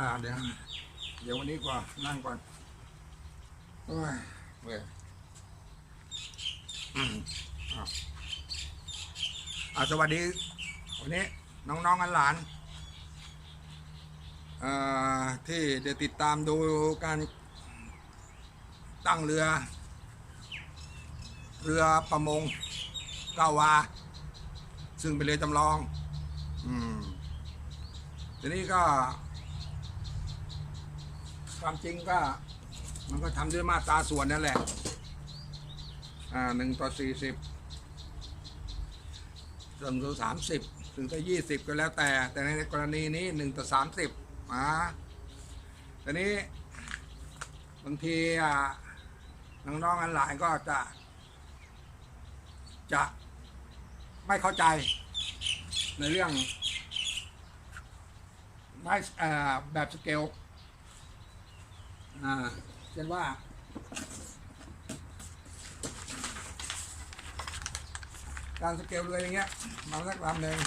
อ่าเดี๋ยวเดี๋ยววันนี้ก่อนนั่งก่อนโอ้ยเว้ยอืมอะอ่าสวัสดี วันนี้น้องๆกันหลานเอ่อที่เดติดตามดูการตั้งเรือ เรือประมงเกาวา ซึ่งเป็นเรือจำลอง อืมทีนี้ก็ ความจริงก็ มันก็ทำด้วยมาตราส่วนนั่นแหละ อ่าหนึ่งต่อสี่สิบหนึ่งต่อสามสิบถึงต่อยี่สิบก็แล้วแต่ แต่ในกรณีนี้หนึ่งต่อสามสิบอ่าทีนี้บางทีอ่าน้องๆอันหลายก็จะ จะไม่เข้าใจในเรื่องไม่แบบสเกล อ่าเช่นว่า การสเกลเรืออย่างเงี้ย มาสักลำหนึ่ง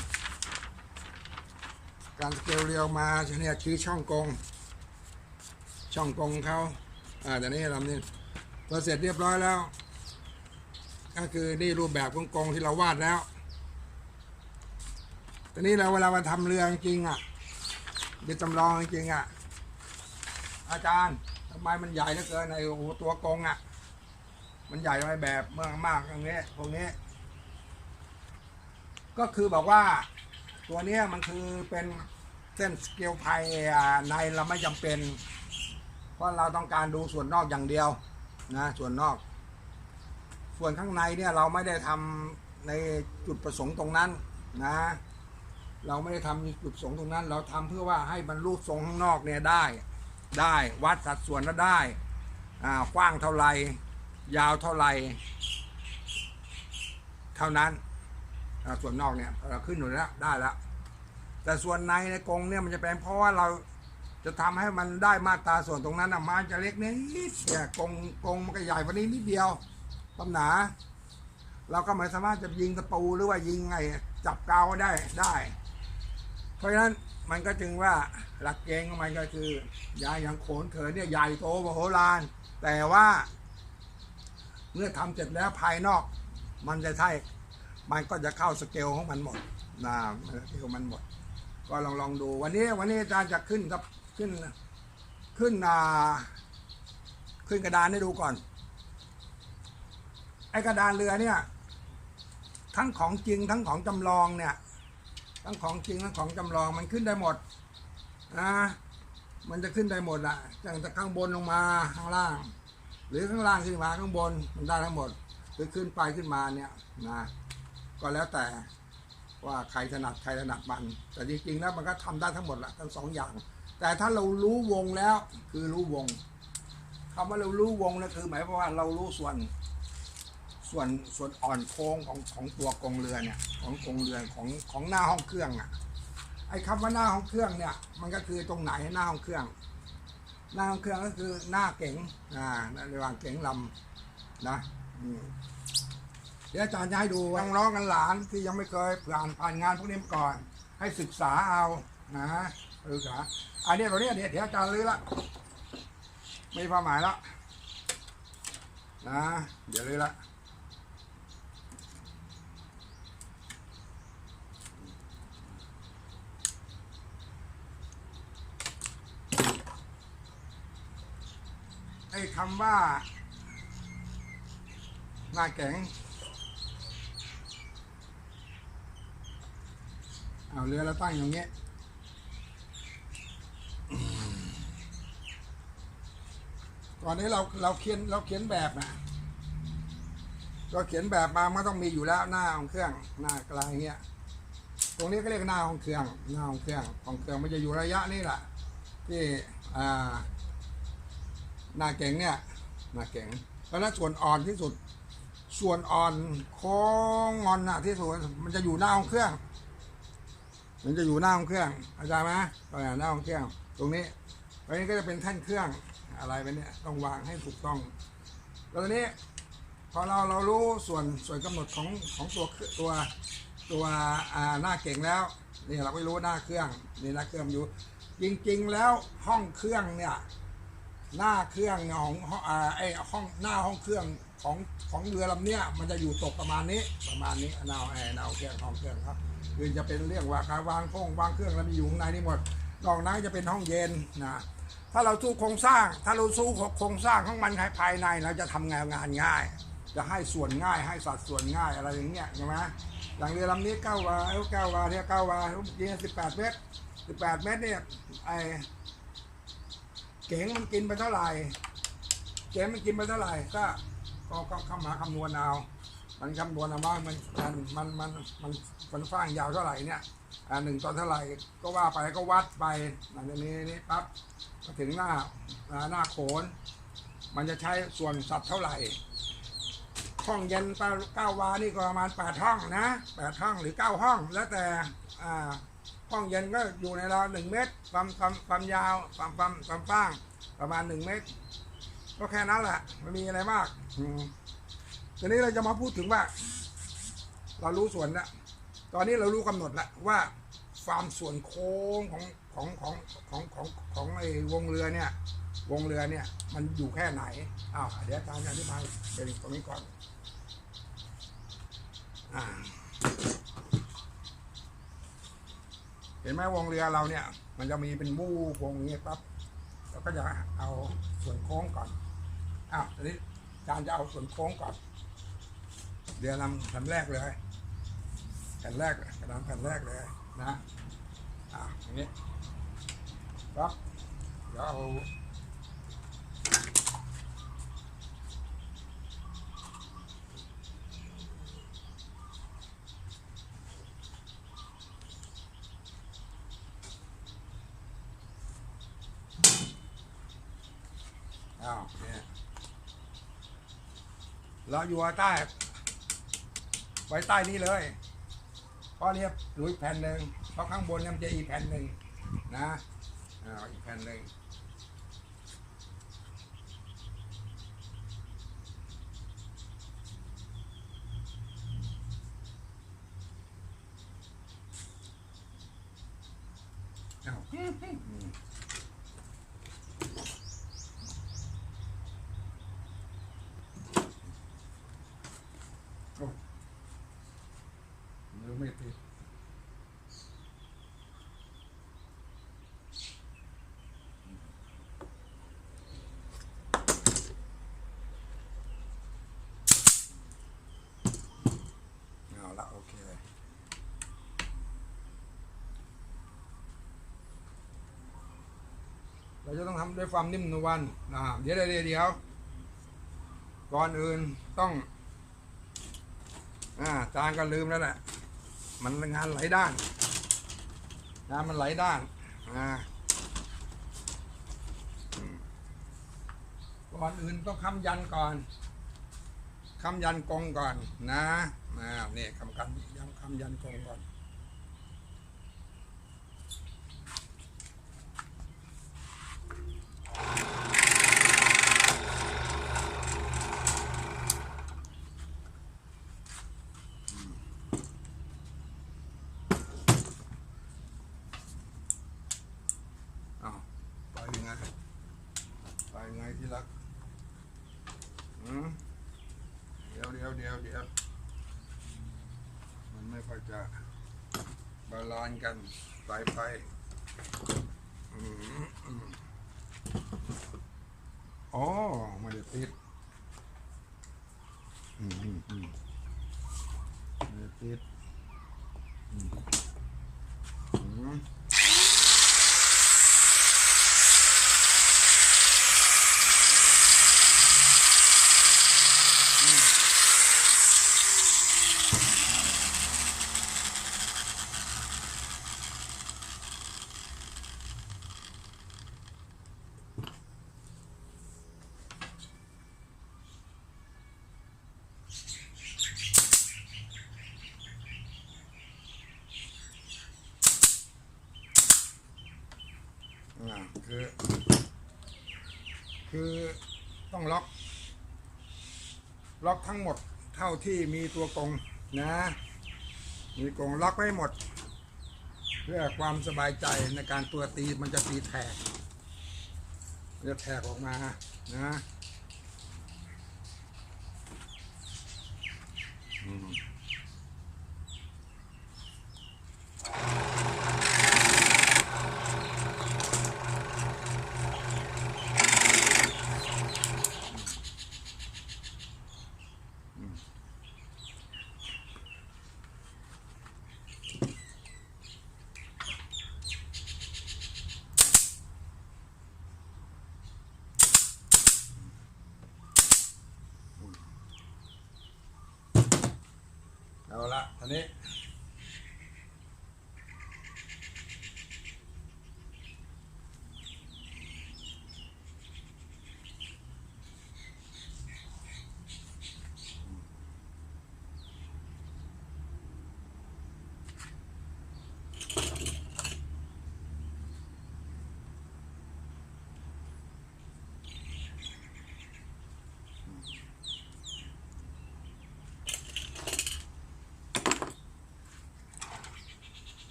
การสเกลเรือมาเนี่ยชี้ช่องกง ช่องกงเขาอ่าแต่นี่ลำนี้พอเสร็จเรียบร้อยแล้ว ก็คือนี่รูปแบบของกงที่เราวาดแล้วต่นี้เราเวลามาทำเรือจริงอะเรือจำลองจริงอะ อาจารย์ ไมมันใหญ่เหลือเกินในโอ้โหตัวกงอะ มันใหญ่ไปแบบมืองมากอย่างนี้พวกนี้ ก็คือบอกว่าตัวเนี้ยมันคือเป็นเส้นสเกลไพอ่าในเราไม่จำเป็น เพราะเราต้องการดูส่วนนอกอย่างเดียวนะส่วนนอก ส่วนข้างในเนี่ยเราไม่ได้ทำในจุดประสงค์ตรงนั้นนะ เราไม่ได้ทำจุดประสงค์ตรงนั้น เราทำเพื่อว่าให้บรรลุทรงข้างนอกเนี่ยได้ ได้วัดสัดส่วนแล้วได้กว้างเท่าไรยาวเท่าไรเท่านั้นส่วนนอกเนี่ยเราขึ้นอยู่แล้วได้แล้วแต่ส่วนในในกรงเนี่ยมันจะเป็นเพราะว่าเราจะทำให้มันได้มาตราส่วนตรงนั้นนะมันจะเล็กนิดเนี่ยกรงกรงมันก็ใหญ่กว่านี้นิดเดียวปัญหาเราก็ไม่สามารถจะยิงตะปูหรือว่ายิงไงจับกาวได้ได้ ราะฉะนั้นมันก็จึงว่าหลักเกณฑ์ของมันก็คือยาอย่างโขนเขินเนี่ยใหญ่โตมโหฬารแต่ว่าเมื่อทำเสร็จแล้วภายนอก มันจะใช่มันก็จะเข้าสเกลของมันหมดนะสเกลมันหมด ก็ลองลองดูวันนี้วันนี้อาจารย์จะขึ้นครับขึ้นขึ้นอ่าขึ้นกระดานให้ดูก่อน ไอ้กระดานเรือเนี่ย ทั้งของจริงทั้งของจำลองเนี่ย ทั้งของจริงทั้งของจำลองมันขึ้นได้หมดนะมันจะขึ้นได้หมดละตั้งแต่ข้างบนลงมาข้างล่าง หรือข้างล่างขึ้นมาข้างบนมันได้ทั้งหมด หรือขึ้นไปขึ้นมาเนี่ยนะก็แล้วแต่ว่าใครถนัดใครถนัดมัน แต่จริงๆแล้วมันก็ทำได้ทั้งหมดละทั้งสองอย่าง แต่ถ้าเรารู้วงแล้วคือรู้วงคำว่าเรารู้วงนะคือ หมายความว่าเรารู้ส่วน ส่วนส่วนอ่อนโค้งของของตัวกรงเรือเนี่ยของกรงเรือของของหน้าห้องเครื่องอะไอ้คำว่าหน้าห้องเครื่องเนี่ยมันก็คือตรงไหนหน้าห้องเครื่อง หน้าห้องเครื่องก็คือหน้าเก๋งอ่าระหว่างเก๋งลำนะเดี๋ยวอาจารย์จะให้ดูน้องๆกันหลานที่ยังไม่เคยผ่านผ่านงานพวกนี้มาก่อน ให้ศึกษาเอานะศึกษาอันนี้ตัวเนี้ยเดี๋ยวเดี๋ยวอาจารย์ลื้อละไม่มีความหมายแล้วนะเดี๋ยวลื้อละ ไอ้คำว่า หน้าแก๋งเอาเรือเราตั้งอย่างเงี้ยก่อนนี้เราเราเขียนเราเขียนแบบนะเราเขียนแบบมามันต้องมีอยู่แล้วหน้าของเครื่องหน้ากลางเงี้ย ตรงนี้ก็เรียกหน้าของเครื่องหน้าของเครื่องของเครื่องมันจะอยู่ระยะนี้แหละที่อ่า หน้าเก๋งเนี่ยหน้าเก๋งแล้วส่วนอ่อนที่สุด ส่วนอ่อนโค้งงอนน่ะที่สุดมันจะอยู่หน้าห้องเครื่อง มันจะอยู่หน้าห้องเครื่องอาจารย์ไหมตรงนี้หน้าห้องเครื่อง ตรงนี้ตรงนี้ก็จะเป็นแท่นเครื่องอะไรไปเนี่ยต้องวางให้ถูกต้อง แล้วตอนนี้พอเราเรารู้ส่วนส่วนกำหนดของของตัวตัวตัวหน้าเก่งแล้วนี่เราไม่รู้หน้าเครื่องนี่หน้าเครื่องอยู่ จริง ๆ แล้วห้องเครื่องเนี่ย หน้าเครื่องของห้องอ่าไอห้องหน้าห้องเครื่องของของเรือลำเนี้ยมันจะอยู่ตกประมาณนี้ประมาณนี้นาวแอร์นาวเครื่องห้องเครื่องครับคือจะเป็นเรื่องว่าการวางพงวางเครื่องแล้วมีอยู่ข้างในนี่หมดนอกนั้นจะเป็นห้องเย็นนะถ้าเราสู้โครงสร้าง ถ้าเราสู้โครงสร้างของมันภายในเราจะทำงานงานง่าย จะให้ส่วนง่ายให้สัดส่วนง่ายอะไรอย่างเงี้ยใช่ไหมอย่างเรือลำนี้เก้าวาเอ้าเก้าวาเนี่ยเก้าวาเมื่อกี้สิบแปดเมตรสิบแปดเมตรเนี่ยไอ เก๋งมันกินไปเท่าไหร่เก๋งมันกินไปเท่าไหร่ก็ก็ก็เข้ามาคำนวณเอา มันคำนวณเอาว่ามันมันมันมันมันมันฟ้างยาวเท่าไหร่เนี่ยอ่าหนึ่งตอนเท่าไหร่ก็ว่าไปก็วัดไปหลังจากนี้นี่ปั๊บมาถึงหน้าอ่าหน้าโขน มันจะใช้ส่วนสัตว์เท่าไหร่ห้องเย็นเก้าวานี่ก็ประมาณแปดห้องนะแปดห้องหรือเก้าห้อง แล้วแต่อ่า ห้องเย็นก็อยู่ในราวหนึ่งเมตร ความความความยาวความความความกว้างประมาณหนึ่งเมตร ก็แค่นั้นแหละไม่มีอะไรมากอืมทีนี้เราจะมาพูดถึงว่า เรารู้ส่วนแล้วตอนนี้เรารู้กำหนดแล้วว่าความส่วนโค้งของของของของของของไอ้วงเรือเนี่ย วงเรือเนี่ย มันอยู่แค่ไหนอ้าวเดี๋ยวอาจารย์อธิบายเป็นตรงนี้ก่อนอ่า เห็นไหมวงเรือเราเนี่ย มันจะมีเป็นมู่วงอย่างนี้ปั๊บเราก็จะเอาส่วนโค้งก่อนอ้าวทีนี้อาจารย์จะเอาส่วนโค้งก่อนเรือลำแผ่นแรกเลยแผ่นแรกกระดานแผ่นแรกเลยนะอะอย่างนี้ปั๊บเดี๋ยวเอา อ้าวเนี่ยเราอยู่ใต้ไว้ใต้นี้เลยเพราะเนี่ยหลุยแผ่นหนึ่งเพราะข้างบนเนี่ยมันจะอีแผ่นหนึ่งนะอ่าอีแผ่นหนึ่งอ้าวอืมมือไม่ติด เอาละโอเค เราจะต้องทำด้วยความนิ่มนวลอ่าเดี๋ยวเดี๋ยวเดี๋ยวก่อนอื่นต้องอ่าจางก็ลืมแล้วแหละมันงานหลายด้านงานมันหลายด้านอ่าก่อนอื่นต้องคำยันก่อนคำยันกงก่อนนะนะนี่ยคำกันย้ำคำยันกงก่อน อ้าวไปยังไงไปยังไงที่รักอืม เดี๋ ยวเดี๋ยวเดี๋ยว มันไม่ค่อยจะบาลานซ์กันสายไฟอ๋อไม่ได้ติดอืมอืมอืมไม่ได้ติดอืมอืม อ่าคือ คือต้องล็อก ล็อกทั้งหมดเท่าที่มีตัวกงนะ มีกงล็อกไว้หมด เพื่อความสบายใจในการตัวตีมันจะตีแถกจะแถกออกมานะอืม เอาละทีนี้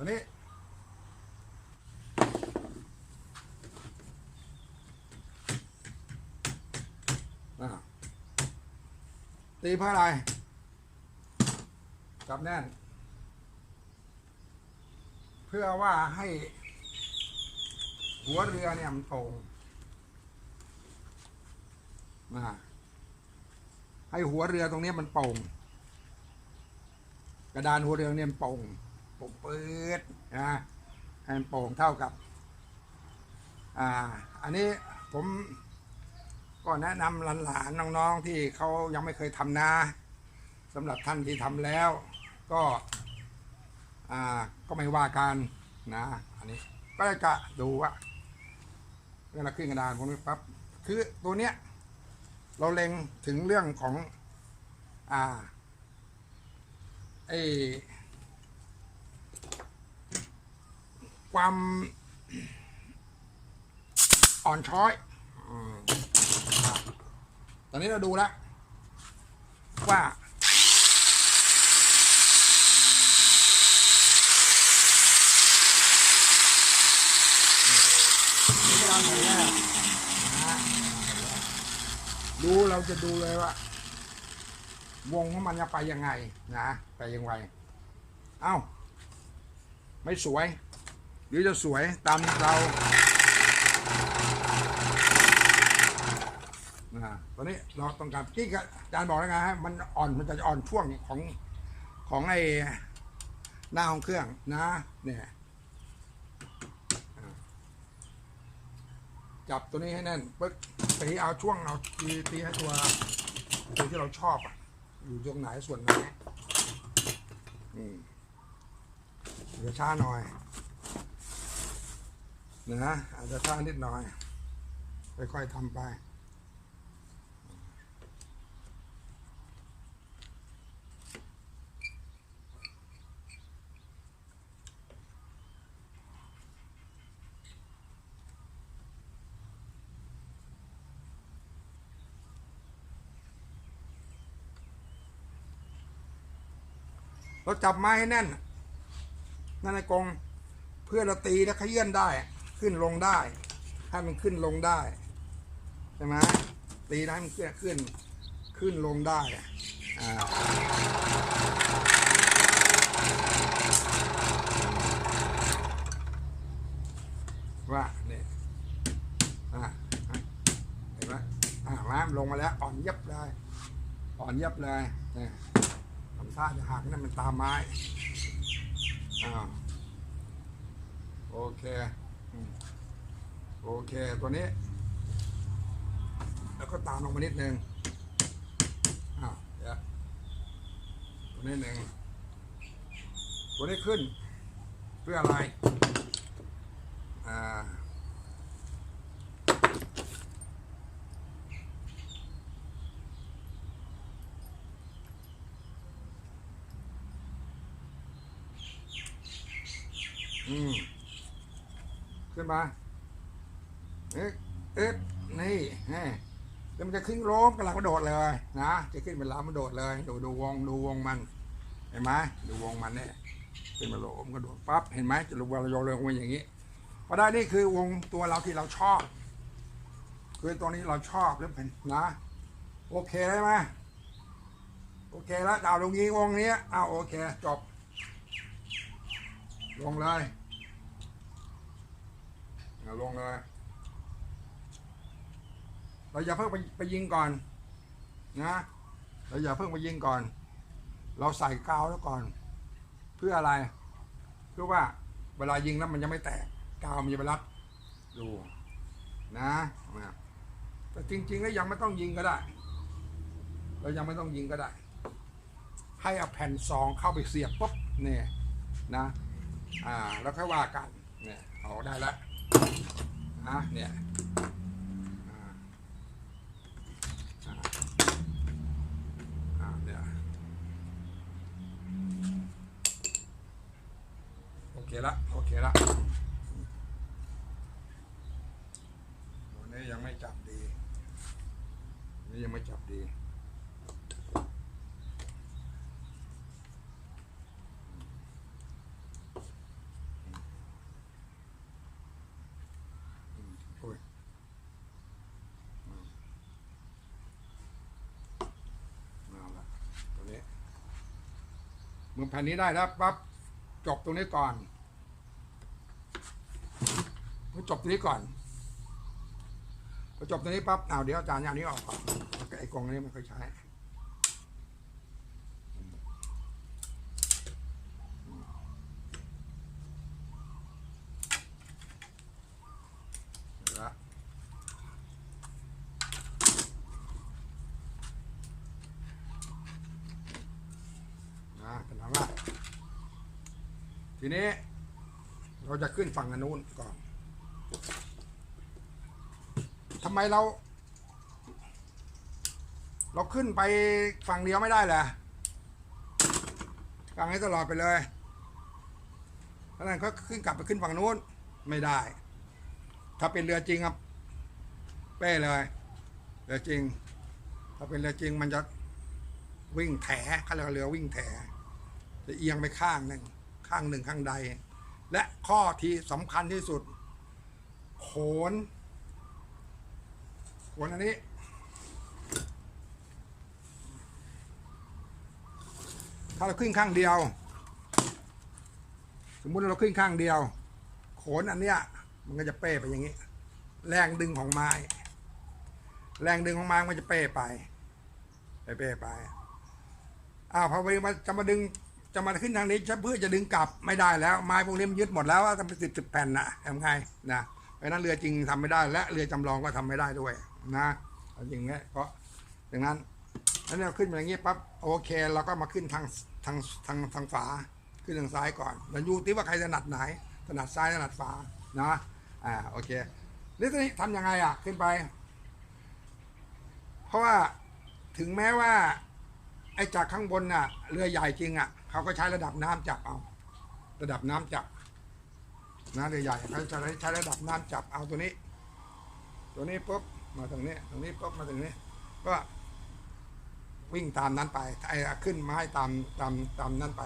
ตัวนี้ อ่า ตีเพื่ออะไร จับแน่น เพื่อว่าให้ หัวเรือเนี่ยมันตรงนะให้หัวเรือตรงนี้มันโป่ง กระดานหัวเรือเนี่ยมันโป่งโป่งปืดนะให้มันโป่งเท่ากับ อ่า อันนี้ผม ก็แนะนำหลานๆน้องๆที่เขายังไม่เคยทำนาสำหรับท่านที่ทำแล้ว ก็อ่าก็ไม่ว่ากันนะอันนี้ก็จะดูว่าเวลาขึ้นกระดานพวกนี้ปั๊บคือตัวเนี้ยเราเล็งถึงเรื่องของอ่าไอความอ่อนช้อย ตอนนี้เราดูแล้วว่าราหน่อยแรกนะฮะดูเราจะดูเลยว่า วงของมันจะไปยังไงนะไปยังไงเอ้า ไม่สวย หรือจะสวยตามเรา นะตอนนี้เราต้องการกี้อาจารย์บอกแล้วไงฮะมันอ่อนมันจะอ่อนช่วงของของไอ้หน้าของเครื่องนะเนี่ยจับตัวนี้ให้แน่นปึ๊กตีเอาช่วงเอาตีตีให้ตัวตัวที่เราชอบอะอยู่ตรงไหนส่วนไหนอืมเดี๋ยวช้าหน่อยนะอาจจะช้านิดหน่อยค่อยๆทำไป เราจับไม้ให้แน่น นั่นไอ้กงเพื่อเราตีแล้วขยื่นได้ ขึ้นลงได้ ให้มันขึ้นลงได้ใช่ไหมตีนะให้มันขึ้นขึ้นขึ้นลงได้อ่าว่าเนี่ยอ่าเห็นไหมอ่าม้ามลงมาแล้ว อ่อนเย็บเลย อ่อนเย็บเลยเนี่ย ทำท่าจะหักนั่นมันตามไม้อ่าโอเคโอเคตัวนี้ แล้วก็ตามลงมานิดนึงอ้าวเดี๋ยวตัวนี้หนึ่งตัวนี้ขึ้นเพื่ออะไรอ่า อืม ขึ้น มาเอ๊ะเอ๊ะนี่แน่แล้วมันจะขึ้นโล้มกำลังกระโดดเลยนะจะขึ้นเป็นลำกระโดดเลย ดูดูวงดูวงมันเห็นไหมดูวงมันเนี่ยขึ้นมาโลมกระโดดปั๊บเห็นไหมจะลงวงโยนลงมาอย่างนี้พอได้นี่คือวงตัวเราที่เราชอบ คือตัวนี้เราชอบแล้วเป็นนะโอเคได้ไหมโอเคแล้วดาวลงนี้วงนี้อ้าวโอเคจบลงเลย เอาลงเลย เราอย่าเพิ่งไปไปยิงก่อนนะเราอย่าเพิ่งไปยิงก่อน เราใส่กาวแล้วก่อน เพื่ออะไร เพื่อว่าเวลายิงแล้วมันจะไม่แตกกาวมันจะไปรัดดูนะนะแต่จริงๆแล้วยังไม่ต้องยิงก็ได้ เรายังไม่ต้องยิงก็ได้ ให้เอาแผ่นซองเข้าไปเสียบปุ๊บเนี่ยนะ อ่า แล้วค่อยว่ากันเนี่ยเอาได้แล้วะเนี่ยอ่าอ่าอ่าเนี่ยโอเคละโอเคละตัวนี้ยังไม่จับดี นี่ยังไม่จับดี โอ้ยอืมเอาละตัวนี้ มือแผ่นนี้ได้แล้วปั๊บจบตรงนี้ก่อนพอจบตรงนี้ก่อนพอจบตรงนี้ปั๊บเอาเดี๋ยวอาจารย์เอาอันนี้ออกก่อนไอ้กองนี้ไม่ค่อยใช้เดี๋ยวละ นะเป็นหลังละ ทีนี้ เราจะขึ้นฝั่งอันนู้นก่อนทำไมเรา เราขึ้นไปฝั่งเดียวไม่ได้เหรอฝั่งให้ตลอดไปเลยเพราะนั้นก็ขึ้นกลับไปขึ้นฝั่งนู้นไม่ได้ ถ้าเป็นเรือจริงครับ เป้เลยเรือจริง ถ้าเป็นเรือจริงมันจะวิ่งแถเขาเรียกว่าเรือวิ่งแถจะเอียงไปข้างหนึ่ง ข้างหนึ่งข้างใด และข้อที่สำคัญที่สุด โขน โขนอันนี้ ถ้าเราขึ้นข้างเดียว สมมุติเราขึ้นข้างเดียว โขนอันเนี้ยมันก็จะเป้ไปอย่างนี้ แรงดึงของไม้ แรงดึงของไม้มันจะเป้ไป ไปเป้ไปอ้าวพอไปมาจะมาดึง จะมาขึ้นทางนี้จะเพื่อจะดึงกลับไม่ได้แล้ว ไม้พวกนี้มันยึดหมดแล้วทำเป็นสิบสิบแผ่นนะทำไงนะเพราะนั้นเรือจริงทำไม่ได้ และเรือจำลองก็ทำไม่ได้ด้วยนะอาจริงเนี่ยเพราะดังนั้นแล้วเราขึ้นมาอย่างนี้ปั๊บโอเคเราก็มาขึ้นทางทางทางทางฝาขึ้นทางซ้ายก่อนแล้วยู่ที่ว่าใครถนัดไหนถนัดซ้ายถนัดฝานะอ่าโอเคนี่ทีนี้ทำยังไงอะขึ้นไป เพราะว่าถึงแม้ว่าไอ้จากข้างบนน่ะ เรือใหญ่จริงอะ เขาก็ใช้ระดับน้ำจับเอา ระดับน้ำจับนะเรือใหญ่เขาจะใช้ระดับน้ำจับเอาตัวนี้ ตัวนี้ปุ๊บมาตรงนี้ตรงนี้ปุ๊บมาตรงนี้ ก็วิ่งตามนั้นไปไอ้ขึ้นไม้ตามตามตามนั้นไป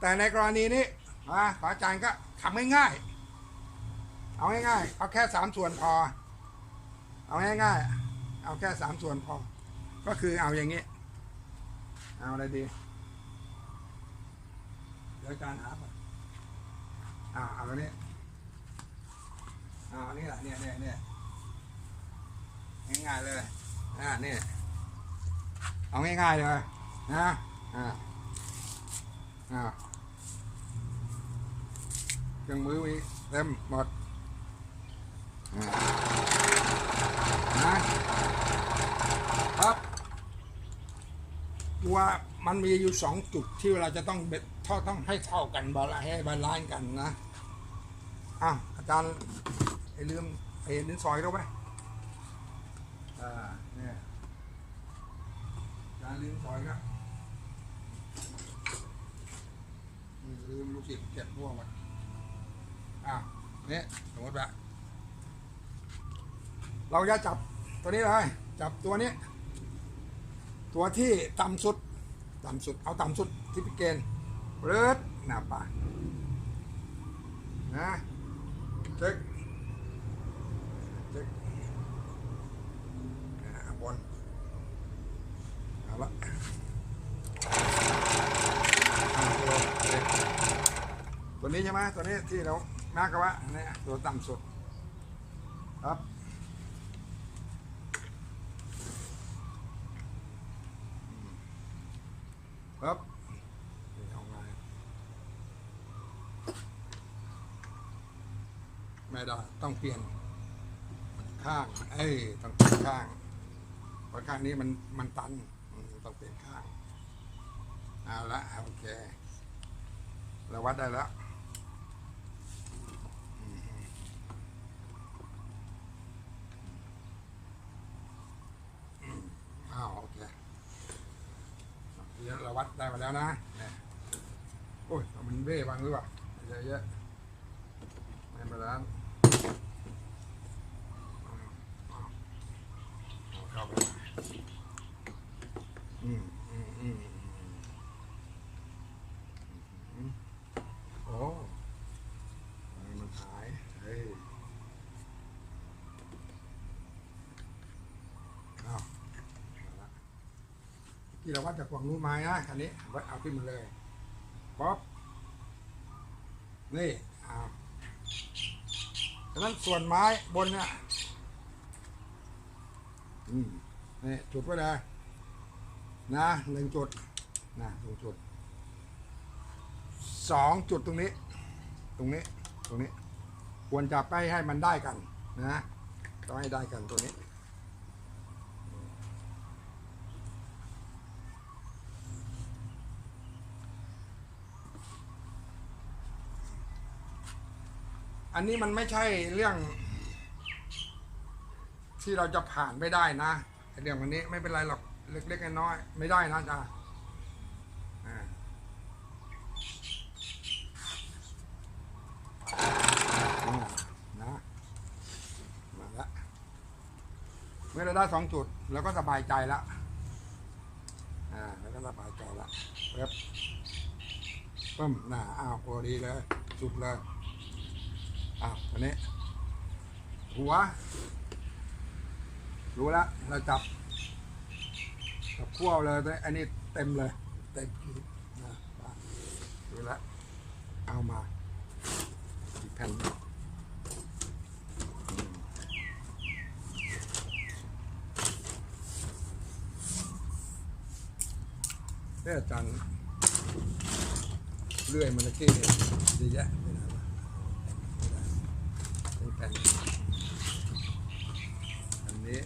แต่ในกรณีนี้นะอาจารย์ก็ทำง่ายๆเอาง่ายๆเอาแค่สามส่วนพอ เอาง่ายๆเอาแค่สามส่วนพอ ก็คือเอาอย่างนี้ เอาอะไรดี เดี๋ยวอาจารย์หาไปอ่าเอาตัวนี้อ่าอันนี้แหละเนี่ยเนี่ยเนี่ยง่ายๆเลยอ่านี่เอาง่ายๆเลยนะอ่าอ่าเครื่องมือมีเต็มหมดอ่านะครับว่า มันมีอยู่สองจุดที่เราจะต้องเบ็ดเท่าต้องให้เท่ากันบาลานซ์ให้บาลานกันนะอะอาจารย์ไอ้ลืมไอ้ดินซอยเราไปอ่าเนี่ยอาจารย์ลืมซอยครับลืมลูกศิษย์เก็บพวกมาอะเนี่ยสมมติว่าเราจะจับตัวนี้เลยจับตัวนี้ ตัวที่ต่ำสุด ต่ำสุด เอาต่ำสุดที่พิเกณฑ์เปิดหน้าปากนะเช็คเช็คอ่าบนเอาละตัวนี้ใช่ไหมตัวนี้ที่เรามากกว่าเนี่ยตัวต่ำสุดครับนี่เอาไงไม่ได้ต้อง เปลี่ยน ข้างเอ้ยต้องเปลี่ยนข้างเพราะข้างนี้มันมันตันต้องเปลี่ยนข้างเอาละโอเคเราวัดได้แล้วอ้าวโอเคเดี๋ยวเราวัดได้มาแล้วนะโอ้ยมันเบ้บางหรือเปล่าเยอะเยอะๆไม่มาแล้วเอา เอาเข้าไปอืมอืมอืมอืมโอ้มันหายเฮ้ยเอาเอาละที่เราวัดจากกวางนู้นมานะอันนี้วัดเอาขึ้นมาเลยป๊อปนี่เอาฉะนั้นส่วนไม้บนเนี่ย อืมนี่จุดไว้เลยนะหนึ่งจุดนะหนึ่งจุดสองจุดตรงนี้ ตรงนี้ตรงนี้ ควรจะไปให้มันได้กันนะต้องให้ได้กันตัวนี้อันนี้มันไม่ใช่เรื่อง ที่เราจะผ่านไม่ได้นะไอเรื่องวันนี้ไม่เป็นไรหรอกเล็กๆน้อยๆไม่ได้นะจ๊ะอ่าอ่านะมาละเมื่อเราได้สองจุดเราก็สบายใจละอ่าแล้วก็สบายใจละเว็บปึ้มน่ะอ้าวพอดีเลย สุดเลยอ้าวอันนี้ หัว รู้แล้วเราจับจับขั้วเลยอันนี้เต็มเลย เต็มนะรู้แล้วเอามาอีกแผ่นหนึ่ยจารย์เลื่อยมันตะกี้เยดีแยะไม่ได้วะ เป็นแผ่นอันนี้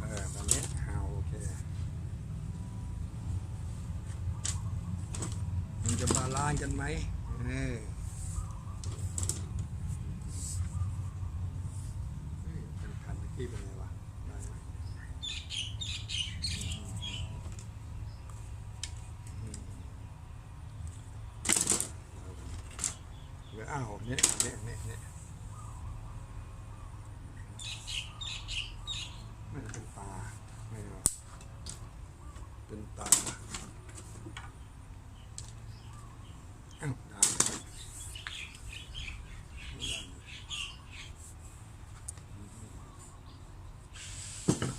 เออตอนนี้เอาโอเค มันจะบาลานซ์กันไห มเออเฮ้ยเป็นแผ่นเมื่อกี้เป็นไงวะได้ไหมอืมอืมหรืออ้าวเนี่ยเนี่ยเนี่ยเนี่ยไม่ได้เป็นตาไม่หรอกเป็นตาอ้าวได้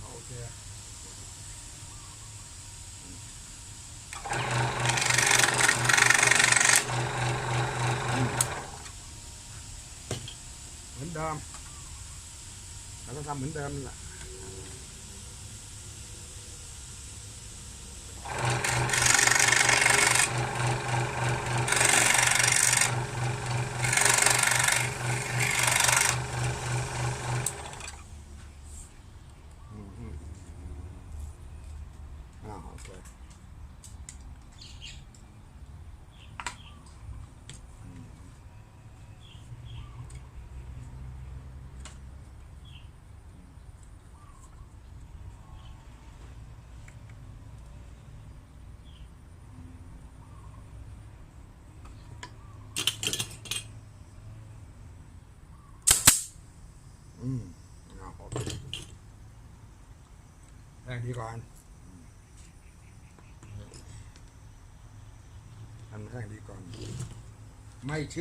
โอเค ทำเหมือนเดิมนั่นแหละ อืมอืมอ่าโอเคอืมอืมอ่าโอเค แรงดีก่อนทำแรงดีก่อน ไม่เชื่อ